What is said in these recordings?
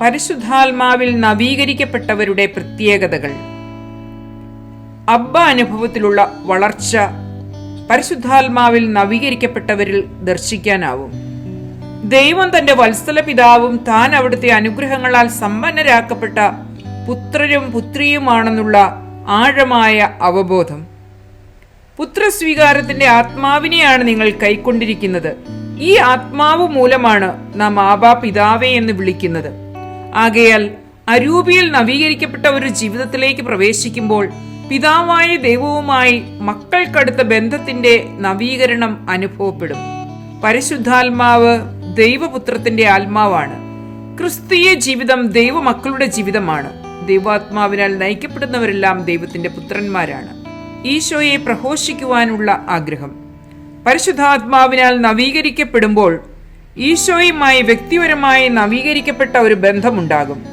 പരിശുദ്ധാത്മാവിൽ നവീകരിക്കപ്പെട്ടവരുടെ പ്രത്യേകതകൾ. അബ്ബ അനുഭവത്തിലുള്ള വളർച്ച പരിശുദ്ധാത്മാവിൽ നവീകരിക്കപ്പെട്ടവരിൽ ദർശിക്കാനാവും. ദൈവം തന്റെ വത്സല പിതാവും താൻ അവിടുത്തെ അനുഗ്രഹങ്ങളാൽ സമ്പന്നരാക്കപ്പെട്ട പുത്രരും പുത്രിയുമാണെന്നുള്ള ആഴമായ അവബോധം. പുത്രസ്വീകാരത്തിന്റെ ആത്മാവിനെയാണ് നിങ്ങൾ കൈക്കൊണ്ടിരിക്കുന്നത്. ഈ ആത്മാവ് മൂലമാണ് നാം ആബാ പിതാവേ എന്ന് വിളിക്കുന്നത്. ആകയാൽ അരൂപിയിൽ നവീകരിക്കപ്പെട്ട ഒരു ജീവിതത്തിലേക്ക് പ്രവേശിക്കുമ്പോൾ പിതാവായ ദൈവവുമായി മക്കൾക്കടുത്ത ബന്ധത്തിന്റെ നവീകരണം അനുഭവപ്പെടും. പരിശുദ്ധാത്മാവ് ദൈവപുത്രത്തിന്റെ ആത്മാവാണ്. ക്രിസ്തീയ ജീവിതം ദൈവമക്കളുടെ ജീവിതമാണ്. ദൈവാത്മാവിനാൽ നയിക്കപ്പെടുന്നവരെല്ലാം ദൈവത്തിന്റെ പുത്രന്മാരാണ്. ഈശോയെ പ്രഘോഷിക്കുവാനുള്ള ആഗ്രഹം. പരിശുദ്ധാത്മാവിനാൽ നവീകരിക്കപ്പെടുമ്പോൾ ഈശോയുമായി വ്യക്തിപരമായി നവീകരിക്കപ്പെട്ട ഒരു ബന്ധമുണ്ടാകും.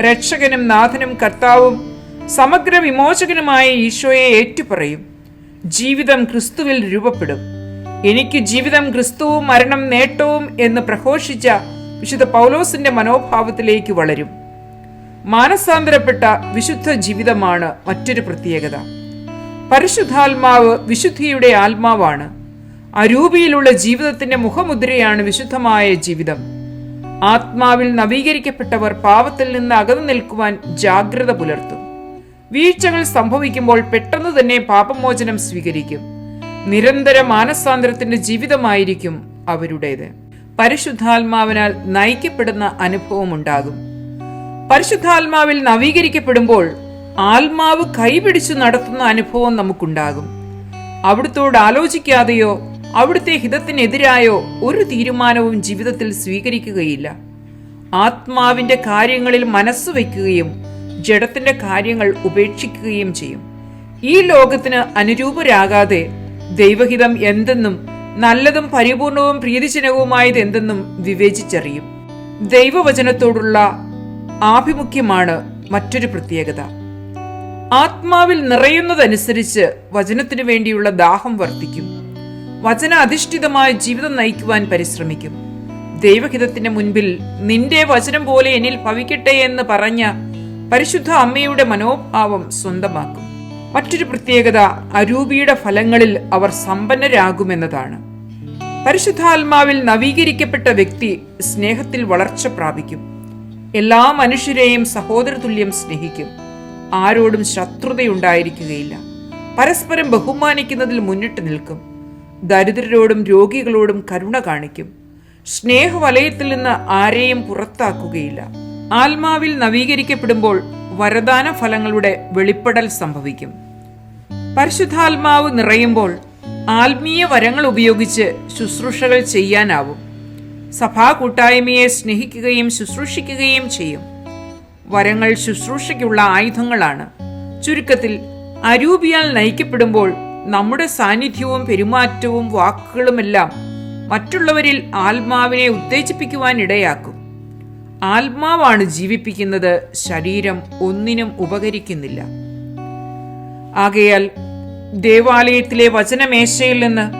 രക്ഷകനും നാഥനും കർത്താവും സമഗ്ര വിമോചകനുമായ ഈശോയെ ഏറ്റുപറയും. ജീവിതം ക്രിസ്തുവിൽ രൂപപ്പെടും. എനിക്ക് ജീവിതം ക്രിസ്തുവും മരണം നേട്ടവും എന്ന് പ്രഘോഷിച്ച വിശുദ്ധ പൗലോസിന്റെ മനോഭാവത്തിലേക്ക് വളരും. മാനസാന്തരപ്പെട്ട വിശുദ്ധ ജീവിതമാണ് മറ്റൊരു പ്രത്യേകത. പരിശുദ്ധാത്മാവ് വിശുദ്ധിയുടെ ആത്മാവാണ്. അരൂപിയിലുള്ള ജീവിതത്തിന്റെ മുഖമുദ്രയാണ് വിശുദ്ധമായ ജീവിതം. ആത്മാവിൽ നവീകരിക്കപ്പെട്ടവർ പാപത്തിൽ നിന്ന് അകന്നു നിൽക്കുവാൻ ജാഗ്രത പുലർത്തും. വീഴ്ചകൾ സംഭവിക്കുമ്പോൾ പെട്ടെന്ന് തന്നെ പാപമോചനം സ്വീകരിക്കും. നിരന്തര മാനസാന്തരത്തിന്റെ ജീവിതമായിരിക്കും അവരുടേത്. പരിശുദ്ധാത്മാവിനാൽ നയിക്കപ്പെടുന്ന അനുഭവം ഉണ്ടാകും പരിശുദ്ധാത്മാവിൽ നവീകരിക്കപ്പെടുമ്പോൾ ആത്മാവ് കൈപിടിച്ചു നടത്തുന്ന അനുഭവം നമുക്കുണ്ടാകും. അവിടുത്തോട് ആലോചിക്കാതെയോ അവിടുത്തെ ഹിതത്തിനെതിരായോ ഒരു തീരുമാനവും ജീവിതത്തിൽ സ്വീകരിക്കുകയില്ല. ആത്മാവിന്റെ കാര്യങ്ങളിൽ മനസ്സ് വയ്ക്കുകയും ജഡത്തിന്റെ കാര്യങ്ങൾ ഉപേക്ഷിക്കുകയും ചെയ്യും. ഈ ലോകത്തിന് അനുരൂപരാകാതെ ദൈവഹിതം എന്തെന്നും നല്ലതും പരിപൂർണവും പ്രീതിജനകവുമായത് എന്തെന്നും വിവേചിച്ചറിയും. ദൈവവചനത്തോടുള്ള ആഭിമുഖ്യമാണ് മറ്റൊരു പ്രത്യേകത. ആത്മാവിൽ നിറയുന്നതനുസരിച്ച് വചനത്തിനു വേണ്ടിയുള്ള ദാഹം വർദ്ധിക്കും. വചന അധിഷ്ഠിതമായ ജീവിതം നയിക്കുവാൻ പരിശ്രമിക്കും. ദൈവഹിതത്തിന് മുൻപിൽ നിന്റെ വചനം പോലെ എന്നിൽ ഭവിക്കട്ടെ എന്ന് പറഞ്ഞ പരിശുദ്ധ അമ്മയുടെ മനോഭാവം സ്വന്തമാക്കും. മറ്റൊരു പ്രത്യേകത അരൂപിയുടെ ഫലങ്ങളിൽ അവർ സമ്പന്നരാകുമെന്നതാണ്. പരിശുദ്ധാത്മാവിൽ നവീകരിക്കപ്പെട്ട വ്യക്തി സ്നേഹത്തിൽ വളർച്ച പ്രാപിക്കും. എല്ലാ മനുഷ്യരെയും സഹോദരതുല്യം സ്നേഹിക്കും. ആരോടും ശത്രുതയുണ്ടായിരിക്കുകയില്ല. പരസ്പരം ബഹുമാനിക്കുന്നതിൽ മുന്നിട്ട് നിൽക്കും. ദരിദ്രരോടും രോഗികളോടും കരുണ കാണിക്കും. സ്നേഹവലയത്തിൽ നിന്ന് ആരെയും പുറത്താക്കുകയില്ല. ആത്മാവിൽ നവീകരിക്കപ്പെടുമ്പോൾ വരദാന ഫലങ്ങളുടെ വെളിപ്പെടൽ സംഭവിക്കും. പരിശുദ്ധാത്മാവ് നിറയുമ്പോൾ ആത്മീയ വരങ്ങൾ ഉപയോഗിച്ച് ശുശ്രൂഷകൾ ചെയ്യാനാവും. സഭാ കൂട്ടായ്മയെ സ്നേഹിക്കുകയും ശുശ്രൂഷിക്കുകയും ചെയ്യും. വരങ്ങൾ ശുശ്രൂഷയ്ക്കുള്ള ആയുധങ്ങളാണ്. ചുരുക്കത്തിൽ അരൂപിയാൽ നയിക്കപ്പെടുമ്പോൾ നമ്മുടെ സാന്നിധ്യവും പെരുമാറ്റവും വാക്കുകളുമെല്ലാം മറ്റുള്ളവരിൽ ആത്മാവിനെ ഉത്തേജിപ്പിക്കുവാൻ ഇടയാക്കും. ആത്മാവാണ് ജീവിപ്പിക്കുന്നത് ശരീരം ഒന്നിനും ഉപകരിക്കുന്നില്ല. ആകയാൽ ദേവാലയത്തിലെ വചനമേശയിൽ നിന്ന്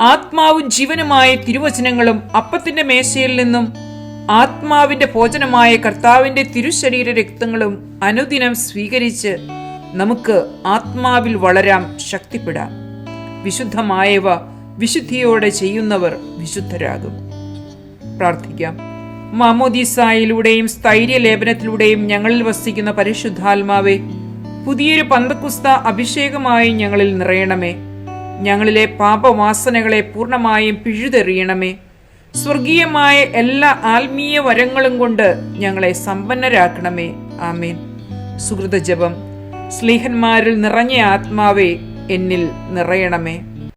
ആത്മാവും ജീവനുമായ തിരുവചനങ്ങളും അപ്പത്തിന്റെ മേശയിൽ നിന്നും ആത്മാവിന്റെ ഭോജനമായ കർത്താവിന്റെ തിരുശരീര രക്തങ്ങളും അനുദിനം സ്വീകരിച്ച് നമുക്ക് ആത്മാവിൽ വളരാം ശക്തിപ്പെടാം. വിശുദ്ധമായവ വിശുദ്ധിയോടെ ചെയ്യുന്നവർ വിശുദ്ധരാകും. പ്രാർത്ഥിക്കാം. മാമോദീസായിലൂടെയും സ്ഥൈര്യലേപനത്തിലൂടെയും ഞങ്ങളിൽ വസിക്കുന്ന പരിശുദ്ധാത്മാവെ പുതിയൊരു പന്തക്കുസ്ത അഭിഷേകമായി ഞങ്ങളിൽ നിറയണമേ. ഞങ്ങളിലെ പാപവാസനകളെ പൂർണമായും പിഴുതെറിയണമേ. സ്വർഗീയമായ എല്ലാ ആത്മീയ വരങ്ങളും കൊണ്ട് ഞങ്ങളെ സമ്പന്നരാക്കണമേ. ആമേൻ. സുഹൃത ജപം സ്ലീഹന്മാരിൽ നിറഞ്ഞ ആത്മാവേ എന്നിൽ നിറയണമേ.